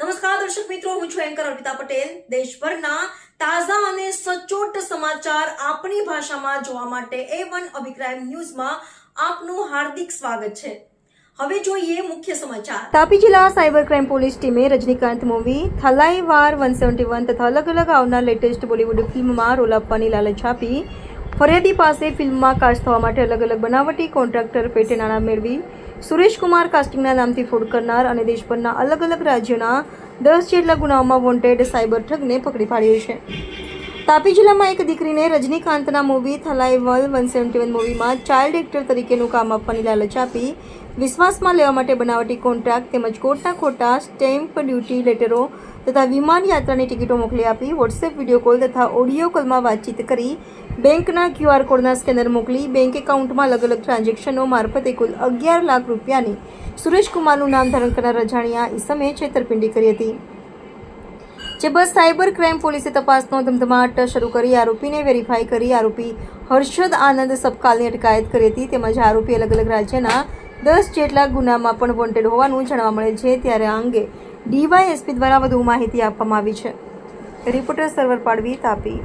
નમસ્કાર, દર્શક મિત્રો, હું છું એન્કર અર્પિતા પટેલ. દેશભરના તાજા અને સચોટ સમાચાર આપણી ભાષામાં જોવા માટે એ વન અભિપ્રાય ન્યૂઝમાં આપનું હાર્દિક સ્વાગત છે. હવે જોઈએ મુખ્ય સમાચાર. તાપી જિલ્લા સાયબર ક્રાઇમ પોલીસ ટીમે રજનીકાંત મૂવી, થલાઈ વાર વન સેવન્ટી વન તથા અલગ અલગ આવનાર લેટેસ્ટ બોલિવૂડ ફિલ્મમાં રોલ આપવાની લાલચ આપી ફરિયાદી પાસે ફિલ્મમાં કાસ્ટ થવા માટે અલગ અલગ બનાવટી કોન્ટ્રાક્ટર પેટે નાણાં મેળવી સુરેશકુમાર કાસ્ટિંગના નામથી ફોડ કરનાર અને દેશભરના અલગ અલગ રાજ્યોના દસ જેટલા ગુનાઓમાં વોન્ટેડ સાયબર ઠગને પકડી પાડ્યો છે. તાપી જિલ્લામાં એક દીકરીને રજનીકાંતના movie Thalaivar one seventy one મૂવીમાં ચાઇલ્ડ એક્ટર તરીકેનું કામ આપવાની લાલચ આપી. વિશ્વાસમાં લેવા માટે બનાવટી કોન્ટ્રાક્ટ તેમજ કોટના ખોટા સ્ટેમ્પ ડ્યુટી લેટરો તથા વિમાન યાત્રાની ટિકિટો મોકલી આપી. વોટ્સએપ વીડિયો કોલ તથા ઓડિયો કોલમાં વાતચીત કરી બેંકના ક્યુઆર કોડના સ્કેનર મોકલી બેંક એકાઉન્ટમાં અલગ અલગ ટ્રાન્ઝેક્શનો મારફતે કુલ અગિયાર લાખ રૂપિયાની સુરેશકુમારનું નામ ધારણ કરનાર રજાણિયા ઈસમે છેતરપિંડી કરી હતી. જે બસ સાયબર ક્રાઇમ પોલીસે તપાસનો ધમધમાટ શરૂ કરી આરોપીને વેરીફાઈ કરી. આરોપી હર્ષદ આનંદ સબકાલની અટકાયત કરી હતી. તેમજ આરોપી અલગ અલગ રાજ્યના દસ જેટલા ગુનામાં પણ વોન્ટેડ હોવાનું જાણવા મળે છે. ત્યારે આ અંગે ડીવાયએસપી દ્વારા વધુ માહિતી આપવામાં આવી છે. રિપોર્ટર સર્વર પાડવી તાપી.